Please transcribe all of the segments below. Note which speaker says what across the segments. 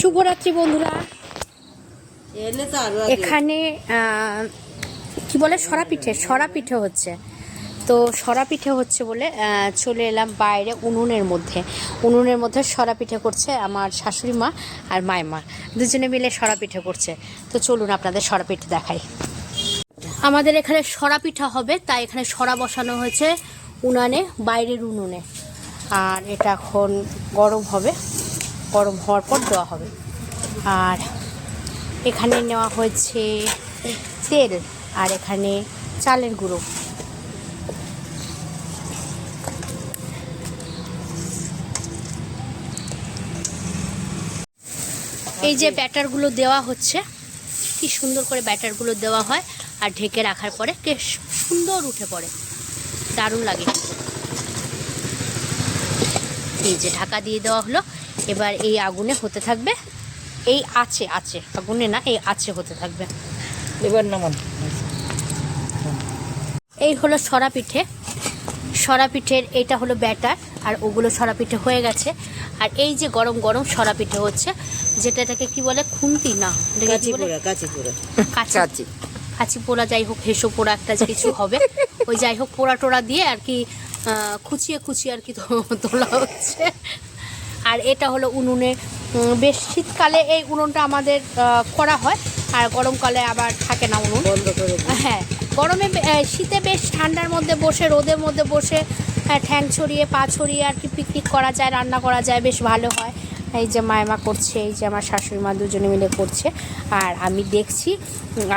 Speaker 1: শুভরাত্রি বন্ধুরা। এখানে কি বলে সরা পিঠে সরা পিঠে হচ্ছে। তো সরা পিঠে হচ্ছে বলে চলে এলাম বাইরে উনুনের মধ্যে। উনুনের মধ্যে সরা পিঠে করছে আমার শাশুড়ি মা আর মায়মা দুজনে মিলে সরা পিঠে করছে। তো চলুন আপনাদের সরা পিঠে দেখাই। আমাদের এখানে সরা পিঠা হবে, তাই এখানে সরা বসানো হয়েছে উনানে, বাইরের উনুনে। আর এটা এখন গরম হবে। গরম হওয়ার পর দেওয়া হবে। আর এখানে নেওয়া হয়েছে তেল আর এখানে চালের গুঁড়ো। এই যে ব্যাটারগুলো দেওয়া হচ্ছে, কি সুন্দর করে ব্যাটারগুলো দেওয়া হয় আর ঢেকে রাখার পরে বেশ সুন্দর উঠে পড়ে। দারুণ লাগে। এই যে ঢাকা দিয়ে দেওয়া হলো এবার এই আগুনে হতে থাকবে এই আছে আছে আগুনে না এই আছে হতে থাকবে।
Speaker 2: এবার নামান।
Speaker 1: এই হলো সরা পিঠে সরা পিঠের এইটা হলো ব্যাটার আর ওগুলো সরা পিঠে হয়ে গেছে। আর এই যে গরম গরম সরা পিঠে হচ্ছে যেটা এটাকে কি বলে? খুন্তি? না
Speaker 2: কাচি পোড়া কাচি
Speaker 1: কাচি। পোড়া যাই হোক হেসো পোড়া একটা কিছু হবে। ওই যাই হোক পোড়া টোড়া দিয়ে আর কি খুচিয়ে খুচিয়ে আর কি তোলা হচ্ছে। আর এটা হলো উনুনে। বেশ শীতকালে এই উনুনটা আমাদের করা হয় আর গরমকালে আবার থাকে না উনুন।
Speaker 2: বন্ধ করে
Speaker 1: হ্যাঁ গরমে শীতে বেশ ঠান্ডার মধ্যে বসে রোদের মধ্যে বসে ঠ্যাং ছড়িয়ে পা ছড়িয়ে আর কি পিকনিক করা যায় রান্না করা যায় বেশ ভালো হয়। এই যে মায়মা করছে এই যে আমার শাশুড়ি মা দুজনে মিলে করছে। আর আমি দেখছি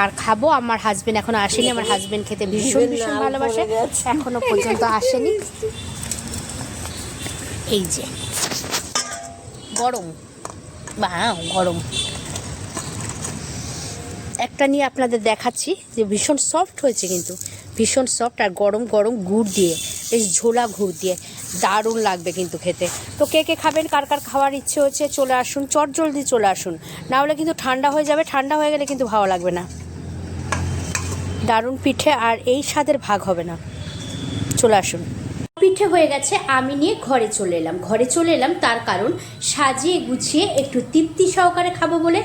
Speaker 1: আর খাব। আমার হাজবেন্ড এখনও আসেনি। আমার হাজবেন্ড খেতে ভীষণ ভীষণ ভালোবাসে। এখনও পর্যন্ত আসেনি। এই যে। গরম। বা গরম। একটা নিয়ে আপনাদের দেখাচ্ছি যে ভীষণ সফট হয়েছে কিন্তু। ভীষণ সফট আর গরম গরম গুড় দিয়ে, বেশ ঝোলা গুড় দিয়ে। দারুণ লাগবে কিন্তু খেতে। তো কে কে খাবেন? কার কার খাওয়ার ইচ্ছে হচ্ছে চলে আসুন, চট জলদি চলে আসুন। না হলে কিন্তু ঠান্ডা হয়ে যাবে, ঠান্ডা হয়ে গেলে কিন্তু ভালো লাগবে না। দারুণ পিঠে আর এই স্বাদের ভাগ হবে না। চলে আসুন। পিঠে হয়ে গেছে, আমি নিয়ে ঘরে চলে এলাম। ঘরে চলে এলাম তার কারণ সাজিয়ে গুছিয়ে একটু তৃপ্তি সহকারে খাব বলে।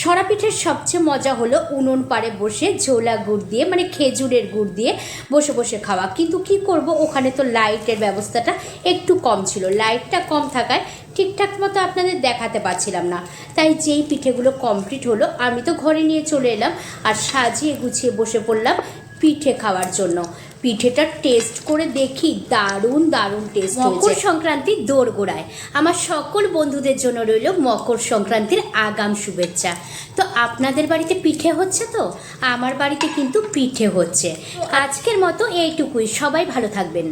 Speaker 1: সরা পিঠের সবচেয়ে মজা হলো উনুন পাড়ে বসে ঝোলা গুড় দিয়ে মানে খেজুরের গুড় দিয়ে বসে বসে খাওয়া। কিন্তু কি করব, ওখানে তো লাইটের ব্যবস্থাটা একটু কম ছিল। লাইটটা কম থাকায় ঠিকঠাক মতো আপনাদের দেখাতে পারছিলাম না। তাই যেই পিঠেগুলো কমপ্লিট হলো, আমি তো ঘরে নিয়ে চলে এলাম আর সাজিয়ে গুছিয়ে বসে পড়লাম পিঠে খাওয়ার জন্য। পিঠেটা টেস্ট করে দেখি দারুণ দারুণ টেস্ট মকর সংক্রান্তির দোরগোড়ায়। আমার সকল বন্ধুদের জন্য রইল মকর সংক্রান্তির আগাম শুভেচ্ছা। তো আপনাদের বাড়িতে পিঠে হচ্ছে তো? আমার বাড়িতে কিন্তু পিঠে হচ্ছে। আজকের মতো এইটুকুই। সবাই ভালো থাকবেন।